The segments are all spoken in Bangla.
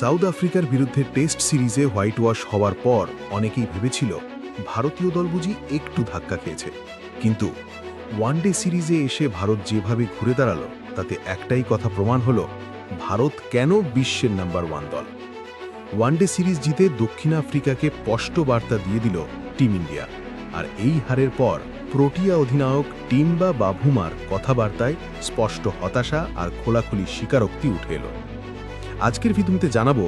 সাউথ আফ্রিকার বিরুদ্ধে টেস্ট সিরিজে হোয়াইট ওয়াশ হওয়ার পর অনেকেই ভেবেছিল ভারতীয় দল বুঝি একটু ধাক্কা খেয়েছে। কিন্তু ওয়ানডে সিরিজে এসে ভারত যেভাবে ঘুরে দাঁড়াল, তাতে একটাই কথা প্রমাণ হলো, ভারত কেন বিশ্বের নাম্বার ওয়ান দল? ওয়ানডে সিরিজ জিতে দক্ষিণ আফ্রিকাকে স্পষ্ট বার্তা দিয়ে দিল টিম ইন্ডিয়া। আর এই হারের পর প্রোটিয়া অধিনায়ক টিম্বা বাভুমার কথাবার্তায় স্পষ্ট হতাশা আর খোলাখুলি স্বীকারোক্তি উঠে এলো। আজকের ভিডিওতে জানাব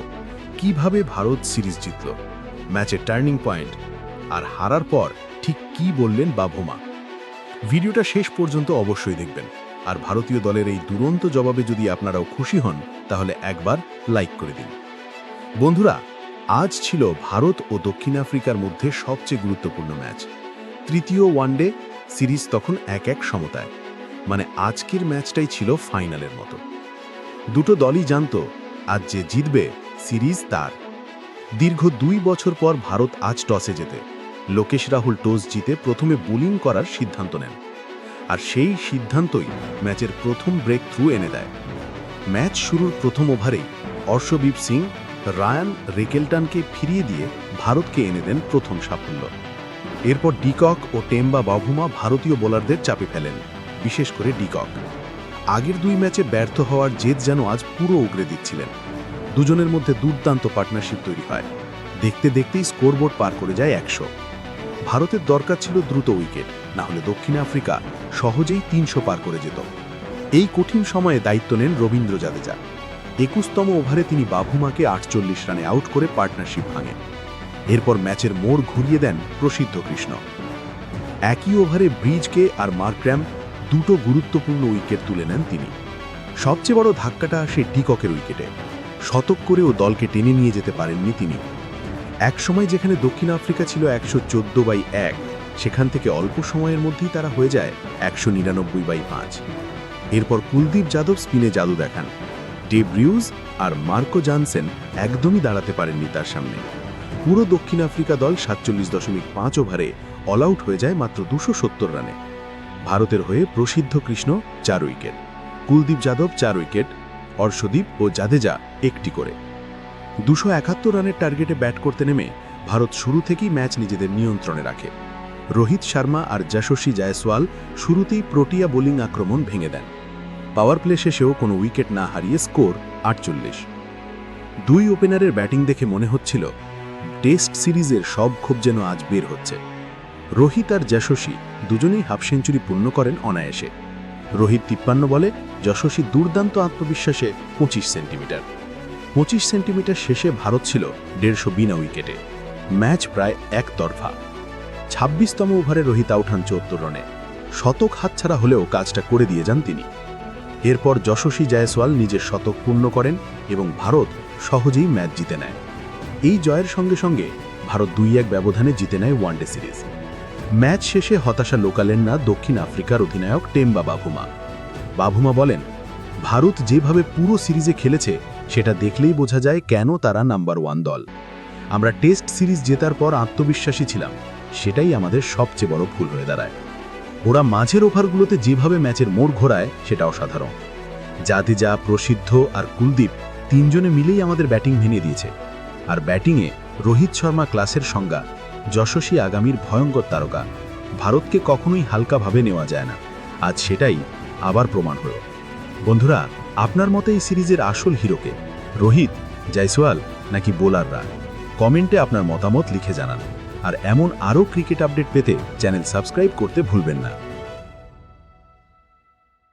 কীভাবে ভারত সিরিজ জিতল, ম্যাচের টার্নিং পয়েন্ট, আর হারার পর ঠিক কি বললেন বাভুমা। ভিডিওটা শেষ পর্যন্ত অবশ্যই দেখবেন, আর ভারতীয় দলের এই দুরন্ত জবাবে যদি আপনারাও খুশি হন, তাহলে একবার লাইক করে দিন। বন্ধুরা, আজ ছিল ভারত ও দক্ষিণ আফ্রিকার মধ্যে সবচেয়ে গুরুত্বপূর্ণ ম্যাচ। তৃতীয় ওয়ানডে সিরিজ তখন এক এক সমতায় মানে আজকের ম্যাচটাই ছিল ফাইনালের মতো। দুটো দলই জানতো আজ যে জিতবে, সিরিজ তার। দীর্ঘ দুই বছর পর ভারত আজ টসে যেতে লোকেশ রাহুল টস জিতে প্রথমে বোলিং করার সিদ্ধান্ত নেন। আর সেই সিদ্ধান্তই ম্যাচের প্রথম ব্রেক থ্রু এনে দেয়। ম্যাচ শুরুর প্রথম ওভারেই অর্শদীপ সিং, রায়ান রেকেলটানকে ফিরিয়ে দিয়ে ভারতকে এনে দেন প্রথম সাফল্য। এরপর ডিকক ও টেম্বা বাভুমা ভারতীয় বোলারদের চাপে ফেলেন, বিশেষ করে ডিকক। আগের দুই ম্যাচে ব্যর্থ হওয়ার জেদ যেন আজ পুরো উগরে দিচ্ছিলেন। দুজনের মধ্যে দুর্দান্ত পার্টনারশিপ তৈরি হয়। দেখতে দেখতেই স্কোরবোর্ড পার করে যায় একশো। ভারতের দরকার ছিল দ্রুত উইকেট, না হলে দক্ষিণ আফ্রিকা সহজেই তিনশো পার করে যেত। এই কঠিন সময়ে দায়িত্ব নেন রবীন্দ্র জাদেজা। একুশতম ওভারে তিনি বাভুমাকে আটচল্লিশ রানে আউট করে পার্টনারশিপ ভাঙেন এরপর ম্যাচের মোড় ঘুরিয়ে দেন প্রসিদ্ধ কৃষ্ণ। একই ওভারে ব্রিজকে আর মার্ক্র্যাম দুটো গুরুত্বপূর্ণ উইকেট তুলে নেন তিনি। সবচেয়ে বড় ধাক্কাটা আসে ডিককের উইকেটে। শতক করেও দলকে টেনে নিয়ে যেতে পারেননি তিনি। একসময় যেখানে দক্ষিণ আফ্রিকা ছিল একশো চোদ্দ বাই এক, সেখান থেকে অল্প সময়ের মধ্যেই তারা হয়ে যায় একশো নিরানব্বই বাই পাঁচ। এরপর কুলদীপ যাদব স্পিনে জাদু দেখান। ডেভ রিউজ আর মার্কো জানসেন একদমই দাঁড়াতে পারেননি তার সামনে। পুরো দক্ষিণ আফ্রিকা দল সাতচল্লিশ দশমিক পাঁচ ওভারে অল আউট হয়ে যায় মাত্র দুশো সত্তর রানে। ভারতের হয়ে প্রসিদ্ধ কৃষ্ণ চার উইকেট কুলদীপ যাদব চার উইকেট অর্শদীপ ও জাদেজা একটি করে। দুশো একাত্তর রানের টার্গেটে ব্যাট করতে নেমে ভারত শুরু থেকেই ম্যাচ নিজেদের নিয়ন্ত্রণে রাখে। রোহিত শর্মা আর যশস্বী জায়সওয়াল শুরুতেই প্রোটিয়া বোলিং আক্রমণ ভেঙে দেন। পাওয়ার প্লে শেষেও কোনো উইকেট না হারিয়ে স্কোর আটচল্লিশ। দুই ওপেনারের ব্যাটিং দেখে মনে হচ্ছিল, টেস্ট সিরিজের সব ক্ষোভ যেন আজ বের হচ্ছে। রোহিত আর যশস্বী দুজনেই হাফ সেঞ্চুরি পূর্ণ করেন অনায়াসে। রোহিত তিপ্পান্ন বলে, যশস্বী দুর্দান্ত আত্মবিশ্বাসে পঁচিশ সেন্টিমিটার। পঁচিশ সেন্টিমিটার শেষে ভারত ছিল দেড়শো বিনা উইকেটে। ম্যাচ প্রায় একতরফা ছাব্বিশতম ওভারে রোহিত আউঠান চুয়াত্তর রানে। শতক হাতছাড়া হলেও কাজটা করে দিয়ে যান তিনি। এরপর যশস্বী জয়সওয়াল নিজের শতক পূর্ণ করেন এবং ভারত সহজেই ম্যাচ জিতে নেয়। এই জয়ের সঙ্গে সঙ্গে ভারত দুই এক ব্যবধানে জিতে নেয় ওয়ানডে সিরিজ। ম্যাচ শেষে হতাশা লোকালেন না দক্ষিণ আফ্রিকার অধিনায়ক টেম্বা বাভুমা বাভুমা বলেন, ভারত যেভাবে পুরো সিরিজে খেলেছে, সেটা দেখলেই বোঝা যায় কেন তারা নাম্বার ওয়ান দল। আমরা টেস্ট সিরিজ জেতার পর আত্মবিশ্বাসী ছিলাম, সেটাই আমাদের সবচেয়ে বড় ভুল হয়ে দাঁড়ায়। ওরা মাঝের ওভারগুলোতে যেভাবে ম্যাচের মোড় ঘোরায়, সেটা অসাধারণ। জাদেজা প্রসিদ্ধ আর কুলদীপ তিনজনে মিলেই আমাদের ব্যাটিং ভেঙে দিয়েছে। আর ব্যাটিংয়ে রোহিত শর্মা ক্লাসের সংজ্ঞা যশস্বী আগামীর ভয়ঙ্কর তারকা। ভারতকে কখনোই হালকাভাবে নেওয়া যায় না। আজ সেটাই আবার প্রমাণ হল। বন্ধুরা, আপনার মতে এই সিরিজের আসল হিরোকে, রোহিত, জয়সওয়াল নাকি বোলাররা? কমেন্টে আপনার মতামত লিখে জানান। আর এমন আরও ক্রিকেট আপডেট পেতে চ্যানেল সাবস্ক্রাইব করতে ভুলবেন না।